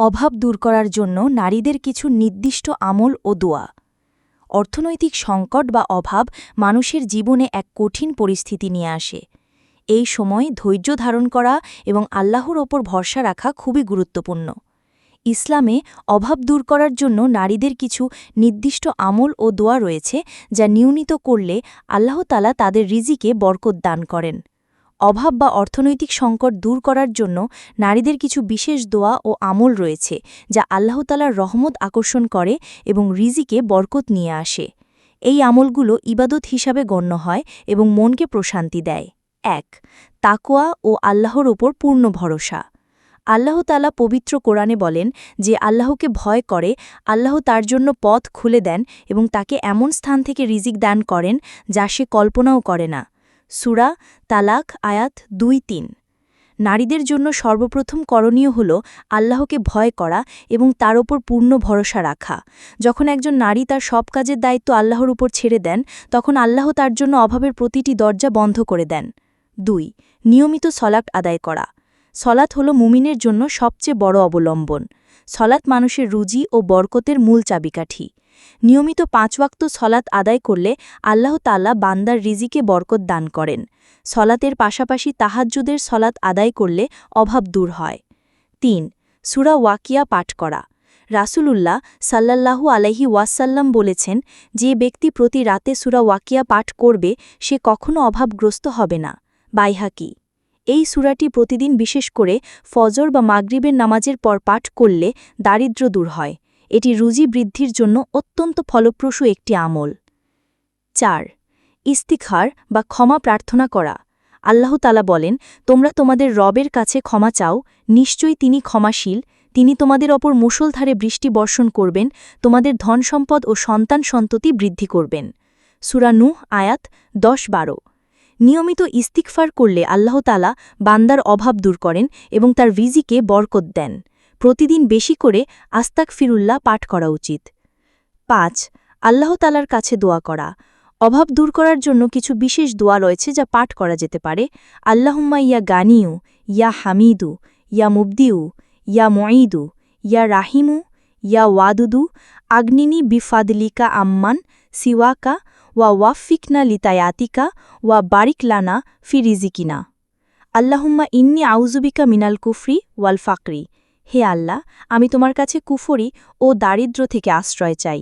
অভাব দূর করার জন্য নারীদের কিছু নির্দিষ্ট আমল ও দোয়া। অর্থনৈতিক সংকট বা অভাব মানুষের জীবনে এক কঠিন পরিস্থিতি নিয়ে আসে। এই সময় ধৈর্য ধারণ করা এবং আল্লাহর ওপর ভরসা রাখা খুবই গুরুত্বপূর্ণ। ইসলামে অভাব দূর করার জন্য নারীদের কিছু নির্দিষ্ট আমল ও দোয়া রয়েছে, যা নিয়মিত করলে আল্লাহতালা তাদের রিজিকে বরকত দান করেন। অভাব বা অর্থনৈতিক সংকট দূর করার জন্য নারীদের কিছু বিশেষ দোয়া ও আমল রয়েছে, যা আল্লাহতালার রহমত আকর্ষণ করে এবং রিজিকে বরকত নিয়ে আসে। এই আমলগুলো ইবাদত হিসাবে গণ্য হয় এবং মনকে প্রশান্তি দেয়। এক তাকোয়া ও আল্লাহর ওপর পূর্ণ ভরসা। আল্লাহ তালা পবিত্র কোরআনে বলেন যে, আল্লাহকে ভয় করে, আল্লাহ তার জন্য পথ খুলে দেন এবং তাকে এমন স্থান থেকে রিজিক দান করেন যা সে কল্পনাও করে না। সুরা, তালাক, আয়াত দুই তিন। নারীদের জন্য সর্বপ্রথম করণীয় হল আল্লাহকে ভয় করা এবং তার ওপর পূর্ণ ভরসা রাখা। যখন একজন নারী তার সব কাজের দায়িত্ব আল্লাহর উপর ছেড়ে দেন, তখন আল্লাহ তার জন্য অভাবের প্রতিটি দরজা বন্ধ করে দেন। দুই, নিয়মিত সলাট আদায় করা। সলাৎ হল মুমিনের জন্য সবচেয়ে বড় অবলম্বন। সলাৎ মানুষের রুজি ও বরকতের মূল চাবিকাঠি। নিয়মিত পাঁচ ওয়াক্ত সলাৎ আদায় করলে আল্লাহ তাল্লাহ বান্দার রিজিকে বরকত দান করেন। সলাতের পাশাপাশি তাহাজ্জুদের সলাৎ আদায় করলে অভাব দূর হয়। তিন, সুরা ওয়াকিয়া পাঠ করা। রাসূলুল্লাহ সাল্লাল্লাহু আলাইহি ওয়াসাল্লাম বলেছেন, যে ব্যক্তি প্রতি রাতে সুরা ওয়াকিয়া পাঠ করবে, সে কখনো অভাবগ্রস্ত হবে না। বাইহাকি। এই সুরাটি প্রতিদিন বিশেষ করে ফজর বা মাগরিবের নামাজের পর পাঠ করলে দারিদ্র্য দূর হয়। এটি রুজি বৃদ্ধির জন্য অত্যন্ত ফলপ্রসূ একটি আমল। চার, ইস্তিখার বা ক্ষমা প্রার্থনা করা। আল্লাহ তালা বলেন, তোমরা তোমাদের রবের কাছে ক্ষমা চাও, নিশ্চয়ই তিনি ক্ষমাশীল, তিনি তোমাদের অপর মুষলধারে বৃষ্টি বর্ষণ করবেন, তোমাদের ধন সম্পদ ও সন্তান সন্ততি বৃদ্ধি করবেন। সুরা নুহ, আয়াত দশ বারো নিয়মিত ইস্তিকফার করলে আল্লাহতালা বান্দার অভাব দূর করেন এবং তার রিজিকে বরকত দেন। প্রতিদিন বেশি করে আস্তাক ফিরুল্লাহ পাঠ করা উচিত। পাঁচ আল্লাহতালার কাছে দোয়া করা। অভাব দূর করার জন্য কিছু বিশেষ দোয়া রয়েছে যা পাঠ করা যেতে পারে। আল্লাহুম্মা ইয়া গানিউ, ইয়া হামিদু, ইয়া মুবদিউ, ইয়া মঈদু, ইয়া রাহিমু, ইয়া ওয়াদুদু, আগ্নিনী বিফাদলিকা আম্মান সিওয়াকা, ওয়া ওয়াফিকনা লিতায়াতিকা, ওয়া বারিকলানা ফিরিজিকিনা। আল্লাহুম্মা ইন্নি আউজুবিকা মিনাল কুফরি ওয়াল ফাকরি। হে আল্লাহ, আমি তোমার কাছে কুফরি ও দারিদ্র থেকে আশ্রয় চাই।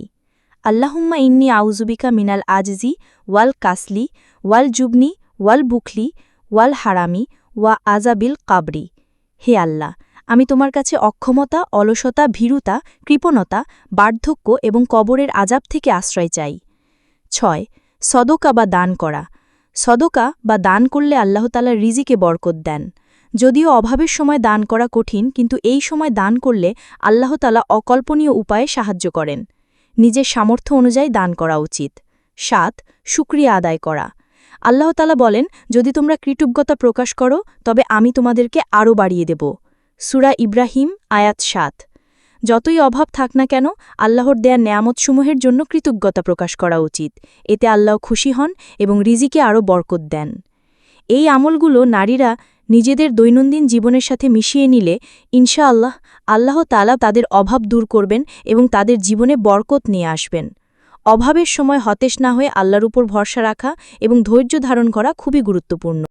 আল্লাহুম্মা ইন্নি আউজুবিকা মিনাল আজজি ওয়াল কাসলি, ওয়াল জুবনি, ওয়াল বুখলি, ওয়াল হারামি ওয়া আজাবিল কাবরি। হে আল্লাহ, আমি তোমার কাছে অক্ষমতা, অলসতা, ভীরুতা, কৃপণতা, বার্ধক্য এবং কবরের আজাব থেকে আশ্রয় চাই। ছয়, সদকা বা দান করা। সদকা বা দান করলে আল্লাহতালার রিজিকে বরকত দেন। যদিও অভাবের সময় দান করা কঠিন, কিন্তু এই সময় দান করলে আল্লাহতালা অকল্পনীয় উপায়ে সাহায্য করেন। নিজের সামর্থ্য অনুযায়ী দান করা উচিত। সাত, সুক্রিয়া আদায় করা। আল্লাহতালা বলেন, যদি তোমরা কৃতজ্ঞতা প্রকাশ করো, তবে আমি তোমাদেরকে আরও বাড়িয়ে দেব। সুরা ইব্রাহিম, আয়াত সাত। যতই অভাব থাক না কেন, আল্লাহর দেয়া নেয়ামতসমূহের জন্য কৃতজ্ঞতা প্রকাশ করা উচিত। এতে আল্লাহ খুশি হন এবং রিজিকে আরও বরকত দেন। এই আমলগুলো নারীরা নিজেদের দৈনন্দিন জীবনের সাথে মিশিয়ে নিলে ইনশা আল্লাহ আল্লাহ তালা তাদের অভাব দূর করবেন এবং তাদের জীবনে বরকত নিয়ে আসবেন। অভাবের সময় হতেশ না হয়ে আল্লাহর উপর ভরসা রাখা এবং ধৈর্য ধারণ করা খুবই গুরুত্বপূর্ণ।